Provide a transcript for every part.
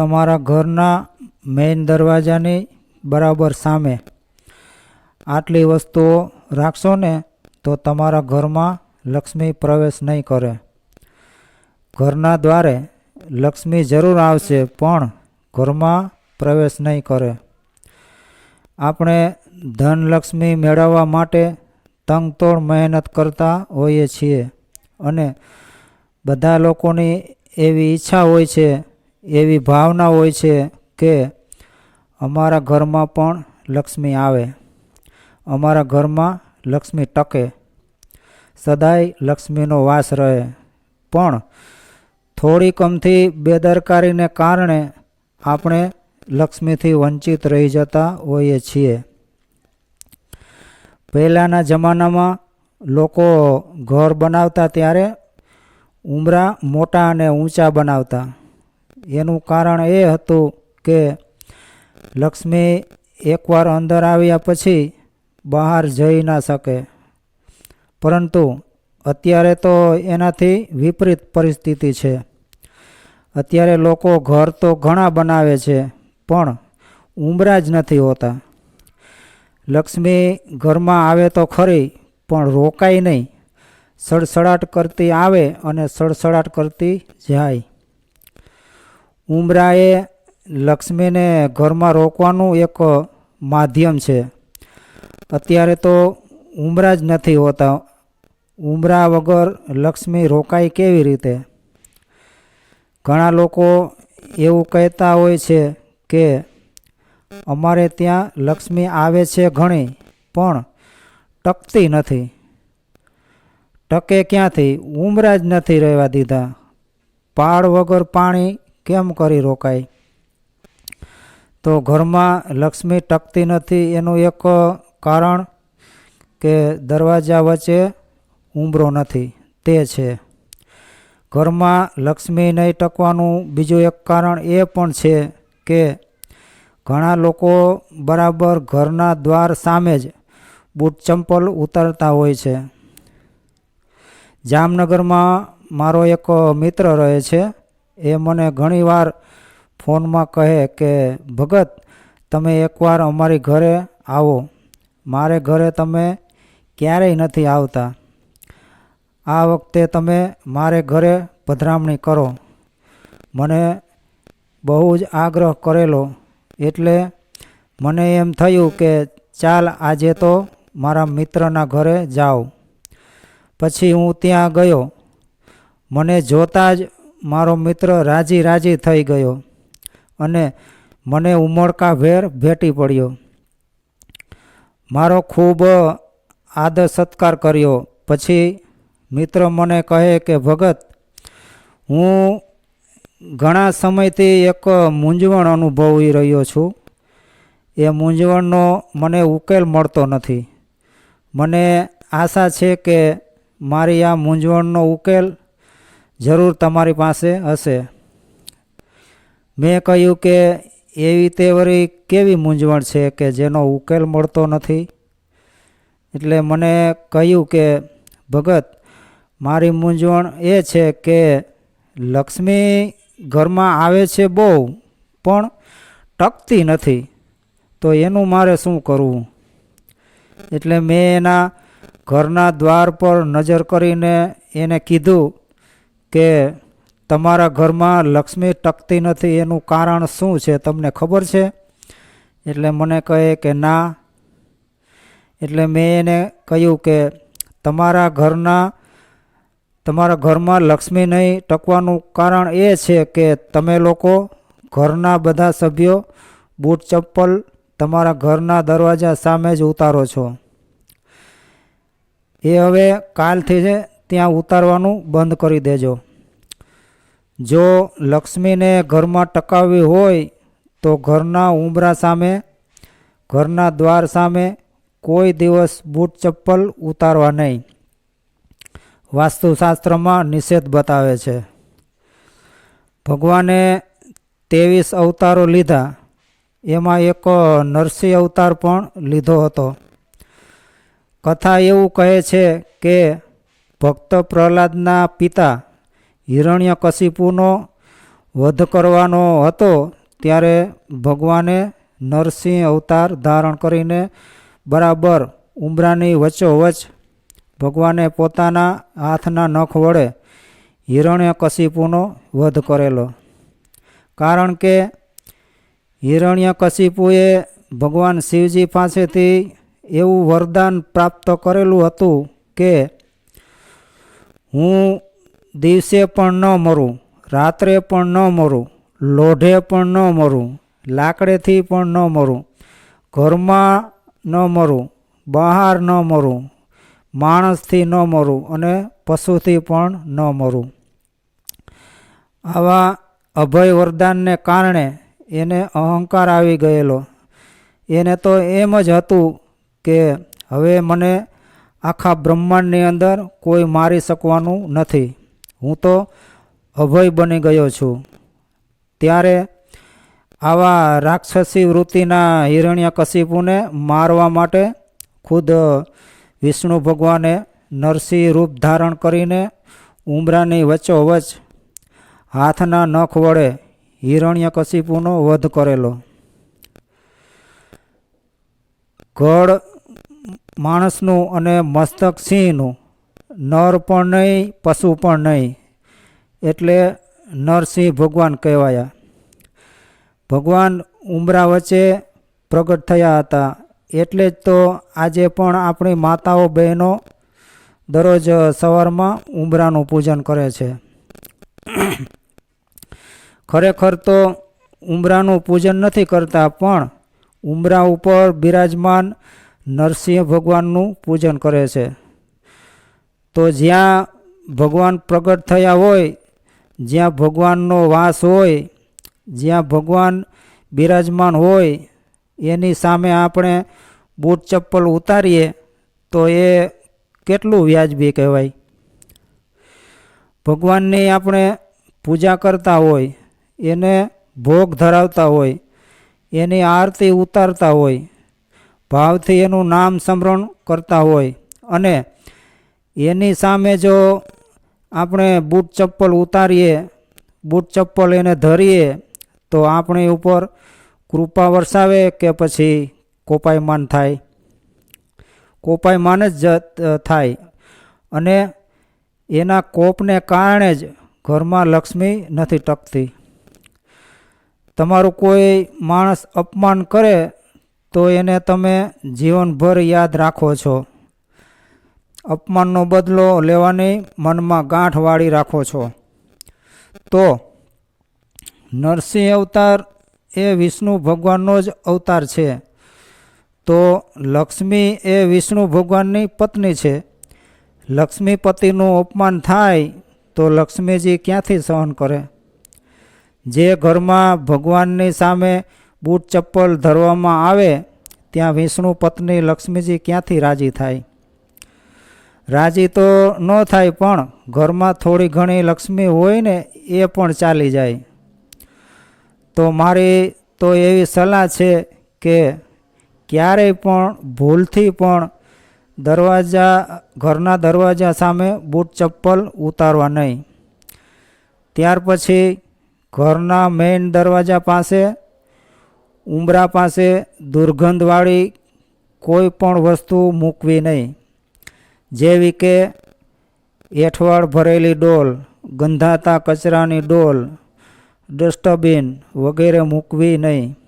તમારા ઘરના મેઇન દરવાજાની બરાબર સામે. આટલી વસ્તુઓ રાખશો ને, તો તમારા ઘરમાં લક્ષ્મી પ્રવેશ નહીં કરે. ઘરના દ્વારે લક્ષ્મી જરૂર આવશે, પણ ઘરમાં પ્રવેશ નહીં કરે. આપણે ધનલક્ષ્મી મેળવવા માટે તંગતોડ મહેનત કરતા હોઈએ છીએ અને બધા લોકોની એવી ઈચ્છા હોય છે એવી ભાવના હોય છે કે અમારા ઘરમાં પણ લક્ષ્મી આવે. અમારા ઘરમાં લક્ષ્મી ટકે. સદાય લક્ષ્મીનો વાસ રહે. પણ થોડી કમથી બેદરકારીને કારણે આપણે લક્ષ્મીથી વંચિત રહી જતા હોઈએ છીએ. પહેલાંના જમાનામાં લોકો ઘર બનાવતા ત્યારે ઉમરા મોટા અને ઊંચા બનાવતા. એનું કારણ એ હતું કે લક્ષ્મી એકવાર અંદર આવ્યા પછી બહાર જઈ ના શકે. પરંતુ અત્યારે તો એનાથી વિપરીત પરિસ્થિતિ છે. અત્યારે લોકો ઘર તો ઘણા બનાવે છે, પણ ઉમરા જ નથી હોતા. લક્ષ્મી ઘરમાં આવે તો ખરી, પણ રોકાય નહીં. સડસડાટ કરતી આવે અને સડસડાટ કરતી જાય. ઉમરા એ લક્ષ્મીને ઘરમાં રોકવાનું એક માધ્યમ છે. અત્યારે તો ઉમરા જ નથી હોતા. ઉમરા વગર લક્ષ્મી રોકાય કેવી રીતે? ઘણા લોકો એવું કહેતા હોય છે કે, અમારે ત્યાં લક્ષ્મી આવે છે ઘણી, પણ ટકતી નથી. ટકે ક્યાંથી? ઉમરા જ નથી રહેવા દીધા. પાળ વગર પાણી કેમ કરી રોકાય તો ઘરમાં લક્ષ્મી ટકતી નથી એનું એક કારણ કે દરવાજા વચ્ચે ઉંબરો નથી, તે છે. ઘરમાં લક્ષ્મી નહીં ટકવાનું બીજું એક કારણ એ પણ છે કે ઘણા લોકો બરાબર ઘરના દ્વાર સામે જ બૂટ ચંપલ ઉતારતા હોય છે. જામનગરમાં મારો એક મિત્ર રહે છે. એ મને ઘણીવાર ફોનમાં કહે કે, ભગત, તમે એકવાર અમારી ઘરે આવો. મારે ઘરે તમે ક્યારેય નથી આવતા. આ વખતે તમે મારે ઘરે પધરામણી કરો. મને બહુ જ આગ્રહ કરેલો. એટલે મને એમ થયું કે, ચાલ આજે તો મારા મિત્રના ઘરે જાઉં પછી હું ત્યાં ગયો. મને જોતાં જ મારો મિત્ર રાજી રાજી થઈ ગયો અને મને ઉમળકા ભેર ભેટી પડ્યો. મારો ખૂબ આદર સત્કાર કર્યો. પછી મિત્ર મને કહે કે, ભગત, હું ઘણા સમયથી એક મૂંઝવણ અનુભવી રહ્યો છું. એ મૂંઝવણનો મને ઉકેલ મળતો નથી. મને આશા છે કે મારી આ મૂંઝવણનો ઉકેલ જરૂર તમારી પાસે હશે. મેં કહ્યું કે એવી તે વળી કેવી મૂંઝવણ છે કે જેનો ઉકેલ મળતો નથી? એટલે મને કહ્યું કે, ભગત, મારી મૂંઝવણ એ છે કે લક્ષ્મી ઘરમાં આવે છે બહુ, પણ ટકતી નથી. તો એનું મારે શું કરવું? એટલે મેં એના ઘરના દ્વાર પર નજર કરીને એને કીધું કે તમારા ઘરમાં લક્ષ્મી ટકતી નથી, એનું કારણ શું છે તમને ખબર છે? એટલે મને કહે કે ના. એટલે મેં એને કહ્યું કે તમારા ઘરના, તમારા ઘરમાં લક્ષ્મી નહીં ટકવાનું કારણ એ છે કે તમે લોકો ઘરના બધા સભ્યો બૂટ ચપ્પલ તમારા ઘરના દરવાજા સામે જ ઉતારો છો. એ હવે કાલથી જ ત્યાં ઉતારવાનું બંધ કરી દેજો. જો લક્ષ્મીને ઘરમાં ટકાવવી હોય તો ઘરના ઉંબરા સામે, ઘરના દ્વાર સામે કોઈ દિવસ બૂટ ચપ્પલ ઉતારવા નહીં. વાસ્તુશાસ્ત્રમાં નિષેધ બતાવે છે. ભગવાને ત્રેવીસ અવતારો લીધા. એમાં એક નરસિંહ અવતાર પણ લીધો હતો. કથા એવું કહે છે કે ભક્ત પ્રહલાદના પિતા હિરણ્યકશિપુનો વધ કરવાનો હતો ત્યારે ભગવાને નરસિંહ અવતાર ધારણ કરીને બરાબર ઉંબરાની વચ્ચોવચ ભગવાને પોતાના હાથના નખ વડે હિરણ્યકશિપુનો વધ કરેલો. કારણ કે હિરણ્યકશિપુએ ભગવાન શિવજી પાસેથી એવું વરદાન પ્રાપ્ત કરેલું હતું કે હું દિવસે પણ ન મરું, રાત્રે પણ ન મરું, લોઢે પણ ન મરું, લાકડેથી પણ ન મરું, ઘરમાં ન મરું, બહાર ન મરું, માણસથી ન મરું અને પશુથી પણ ન મરું. આવા અભય વરદાનને કારણે એને અહંકાર આવી ગયેલો. એને તો એમ જ હતું કે હવે મને આખા બ્રહ્માંડની અંદર કોઈ મારી શકવાનું નથી. હું તો અભય બની ગયો છું. ત્યારે આવા રાક્ષસી વૃત્તિના હિરણ્યકશિપુને મારવા માટે ખુદ વિષ્ણુ ભગવાને નરસિંહ રૂપ ધારણ કરીને ઉમરાની વચ્ચોવચ હાથના નખ વડે હિરણ્યકશિપુનો વધ કરેલો. ગળ માણસનું અને મસ્તક સિંહનું. નર પણ નહીં, પશુ પણ નહીં. એટલે નરસિંહ ભગવાન કહેવાયા. ભગવાન ઉમરા વચ્ચે પ્રગટ થયા હતા. એટલે જ તો આજે પણ આપણી માતાઓ, બહેનો દરરોજ સવારમાં ઉમરાનું પૂજન કરે છે. ખરેખર તો ઉમરાનું પૂજન નથી કરતા, પણ ઉમરા ઉપર બિરાજમાન નરસિંહ ભગવાનનું પૂજન કરે છે. તો જ્યાં ભગવાન પ્રગટ થયા હોય, જ્યાં ભગવાનનો વાસ હોય, જ્યાં ભગવાન બિરાજમાન હોય, એની સામે આપણે બૂટ ચપ્પલ ઉતારીએ, તો એ કેટલું વ્યાજબી કહેવાય? ભગવાનની આપણે પૂજા કરતા હોય, એને ભોગ ધરાવતા હોય, એની આરતી ઉતારતા હોય ભાવથી એનું નામ સ્મરણ કરતા હોય. અને એની સામે જો આપણે બૂટ ચપ્પલ ઉતારીએ, બૂટ ચપ્પલ એને ધરીએ, તો આપણી ઉપર કૃપા વરસાવે કે પછી કોપાયમાન થાય? કોપાયમાન જ થાય. અને એના કોપને કારણે જ ઘરમાં લક્ષ્મી નથી ટકતી. તમારું કોઈ માણસ અપમાન કરે તો એને તમે જીવનભર યાદ રાખો છો. અપમાનનો બદલો લેવાની મનમાં ગાંઠ વાળી રાખો છો. તો નરસિંહ અવતાર એ વિષ્ણુ ભગવાનનો જ અવતાર છે. તો લક્ષ્મી એ વિષ્ણુ ભગવાનની પત્ની છે. લક્ષ્મીપતિનું અપમાન થાય તો લક્ષ્મીજી ક્યાંથી સહન કરે? જે ઘરમાં ભગવાનની સામે બૂટ ચપ્પલ ધરવામાં આવે, ત્યાં વિષ્ણુ પત્ની લક્ષ્મીજી ક્યાંથી રાજી થાય? રાજી તો ન થાય પણ ઘરમાં થોડી ઘણી લક્ષ્મી હોય ને એ પણ ચાલી જાય. તો મારી તો એવી સલાહ છે કે ક્યારેય પણ ભૂલથી પણ દરવાજા, ઘરના દરવાજા સામે બૂટ ચપ્પલ ઉતારવા નહીં. ત્યાર પછી ઘરના મેઇન દરવાજા પાસે ઉંબરા પાસે દુર્ગંધવાળી કોઈ પણ વસ્તુ મૂકવી નહીં. જેવી કે એઠવાડ ભરેલી ડોલ, ગંધાતા કચરાની ડોલ, ડસ્ટબિન વગેરે મૂકવી નહીં.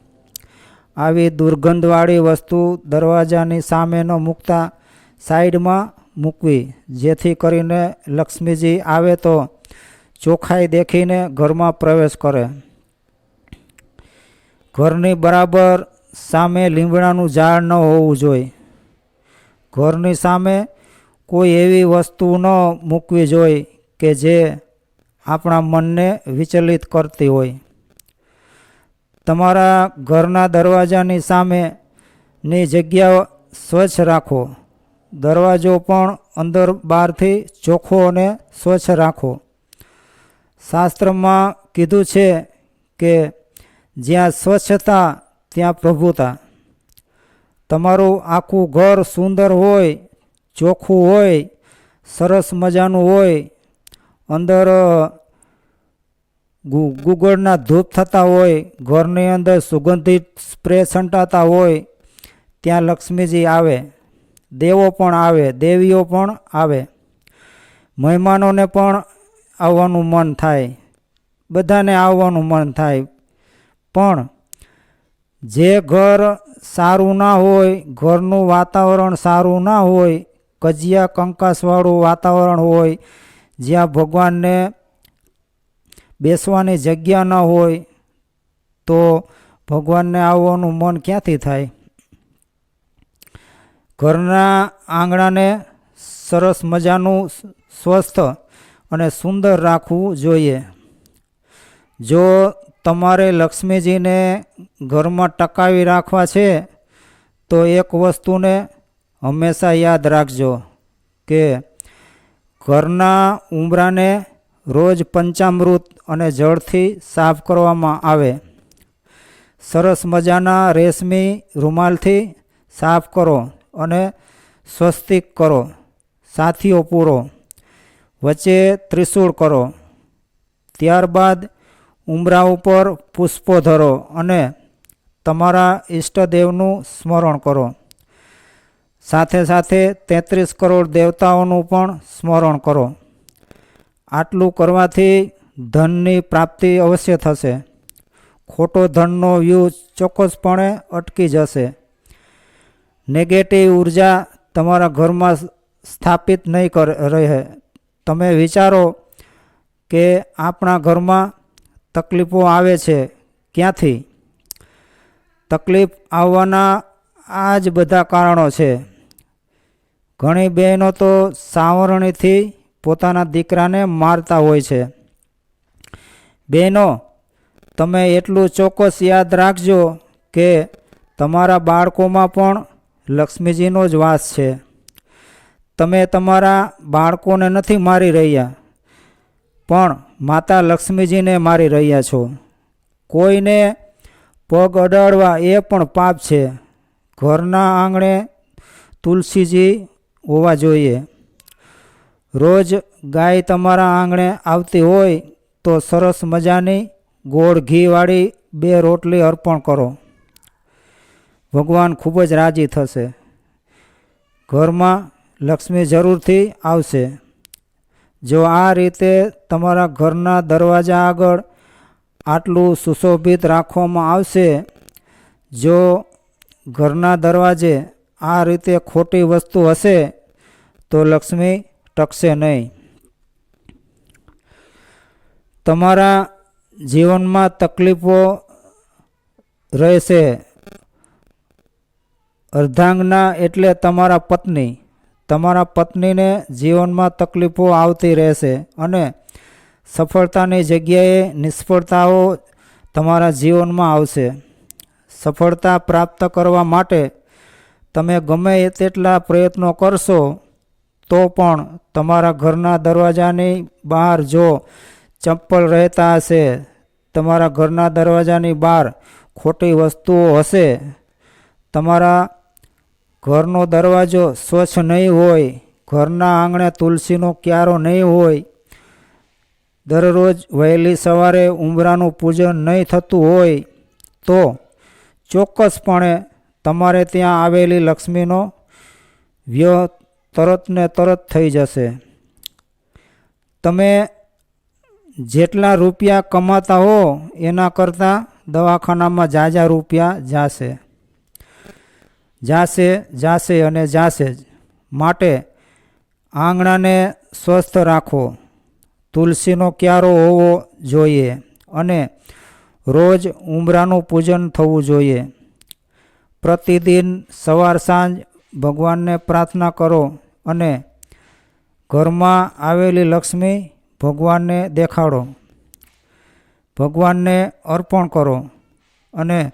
આવી દુર્ગંધવાળી વસ્તુ દરવાજાની સામે ન મૂકતા સાઈડમાં મૂકવી, જેથી કરીને લક્ષ્મીજી આવે તો ચોખ્ખાઈ દેખીને ઘરમાં પ્રવેશ કરે. ઘરની બરાબર સામે લીમડાનું ઝાડ ન હોવું જોઈએ. ઘરની સામે કોઈ એવી વસ્તુ ન મૂકવી જોઈએ કે જે આપણા મનને વિચલિત કરતી હોય. તમારા ઘરના દરવાજાની સામેની જગ્યા સ્વચ્છ રાખો. દરવાજો પણ અંદર બહારથી ચોખ્ખો અને સ્વચ્છ રાખો. શાસ્ત્રમાં કીધું છે કે જ્યાં સ્વચ્છતા ત્યાં પ્રભુતા તમારું આખું ઘર સુંદર હોય, ચોખ્ખું હોય, સરસ મજાનું હોય, અંદર ગુગળના ધૂપ થતા હોય, ઘરની અંદર સુગંધિત સ્પ્રે છંટાતા હોય, ત્યાં લક્ષ્મીજી આવે. દેવો પણ આવે, દેવીઓ પણ આવે. મહેમાનોને પણ આવવાનું મન થાય. બધાને આવવાનું મન થાય. પણ જે ઘર સારું ના હોય, ઘરનું વાતાવરણ સારું ના હોય, કજિયા કંકાસવાળું વાતાવરણ હોય, જ્યાં ભગવાનને બેસવાની જગ્યા ન હોય, તો ભગવાનને આવવાનું મન ક્યાંથી થાય? ઘરના આંગણાને સરસ મજાનું સ્વસ્થ અને સુંદર રાખવું જોઈએ. જો તમારે લક્ષ્મીજીને ઘરમાં ટકાવી રાખવા છે, તો એક વસ્તુને હંમેશા યાદ રાખજો કે ઘરના ઉંબરાને રોજ પંચામૃત અને જળથી સાફ કરવામાં આવે. સરસ મજાના રેશમી રૂમાલથી સાફ કરો અને સ્વસ્તિક કરો, સાથીઓ પૂરો. વચ્ચે ત્રિશૂળ કરો. ત્યારબાદ ઉંબરા ઉપર પુષ્પો ધરો અને તમારા ઈષ્ટદેવનું સ્મરણ કરો. સાથે સાથે તેત્રીસ કરોડ દેવતાઓનું પણ સ્મરણ કરો. આટલું કરવાથી ધનની પ્રાપ્તિ અવશ્ય થશે. ખોટો ધનનો વ્યૂ ચોક્કસપણે અટકી જશે. નેગેટિવ ઊર્જા તમારા ઘરમાં સ્થાપિત નહીં કર, રહે. તમે વિચારો કે આપણા ઘરમાં તકલીફો આવે છે ક્યાંથી? તકલીફ આવવાના આ જ બધા કારણો છે. ઘણી બહેનો તો સાવરણીથી પોતાના દીકરાને મારતા હોય છે. બહેનો, તમે એટલું ચોક્કસ યાદ રાખજો કે તમારા બાળકોમાં પણ લક્ષ્મીજીનો જ વાસ છે. તમે તમારા બાળકોને નથી મારી રહ્યા. પણ માતા લક્ષ્મીજીને મારી રહ્યા છો. કોઈને પગ અડાડવા એ પણ પાપ છે. ઘરના આંગણે તુલસીજી હોવા જોઈએ. રોજ ગાય તમારા આંગણે આવતી હોય તો સરસ મજાની ગોળ ઘીવાળી બે રોટલી અર્પણ કરો. ભગવાન ખૂબ જ રાજી થશે. ઘરમાં લક્ષ્મી જરૂરથી આવશે. જો આ રીતે તમારા ઘરના દરવાજા આગળ આટલું સુશોભિત રાખવામાં આવશે, જો ઘરના દરવાજે આ રીતે ખોટી વસ્તુ હશે, તો લક્ષ્મી ટકશે નહીં. તમારા જીવનમાં તકલીફો રહેશે. અર્ધાંગના એટલે તમારા પત્ની. તમારા પત્નીને જીવનમાં તકલીફો આવતી રહેશે અને સફળતાની જગ્યાએ નિષ્ફળતાઓ તમારા જીવનમાં આવશે. સફળતા પ્રાપ્ત કરવા માટે તમે ગમે તેટલા પ્રયત્નો કરશો, તો પણ તમારા ઘરના દરવાજાની બહાર જો ચંપલ રહેતા હશે, તમારા ઘરના દરવાજાની બહાર ખોટી વસ્તુઓ હશે, તમારા ઘરનો દરવાજો સ્વચ્છ નહીં હોય, ઘરના આંગણે તુલસીનો ક્યારો નહીં હોય, દરરોજ વહેલી સવારે ઉંબરાનું પૂજન નહીં થતું હોય, તો ચોક્કસપણે તમારે ત્યાં આવેલી લક્ષ્મીનો વ્યહ તરત ને તરત થઈ જશે. તમે જેટલા રૂપિયા કમાતા હો, એના કરતાં દવાખાનામાં જાજા રૂપિયા જાશે. જાશે જાશે અને જાશે. જ માટે આંગણાને સ્વસ્થ રાખો. તુલસીનો ક્યારો હોવો જોઈએ અને રોજ ઉંબરાનું પૂજન થવું જોઈએ. પ્રતિદિન સવાર સાંજ ભગવાનને પ્રાર્થના કરો અને ઘરમાં આવેલી લક્ષ્મી ભગવાનને દેખાડો. ભગવાનને અર્પણ કરો અને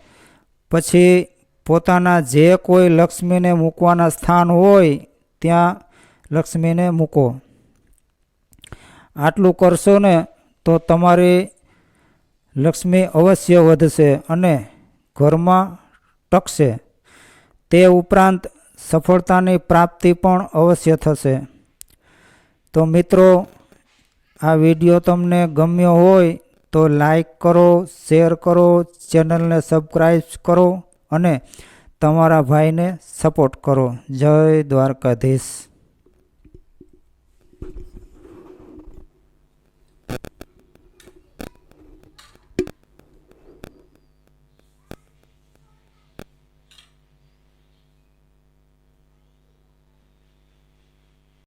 પછી પોતાના જે કોઈ લક્ષ્મીને મૂકવાના સ્થાન હોય, ત્યાં લક્ષ્મીને મૂકો. આટલું કરશો ને તો તમારી લક્ષ્મી અવશ્ય વધશે અને ઘરમાં ટકશે. તે ઉપરાંત સફળતાની પ્રાપ્તિ પણ અવશ્ય થશે. તો મિત્રો, આ વીડિયો તમને ગમ્યો હોય તો લાઈક કરો, શેર કરો, ચેનલને સબસ્ક્રાઈબ કરો. અને તમારા ભાઈને સપોર્ટ કરો. જય દ્વારકાધીશ.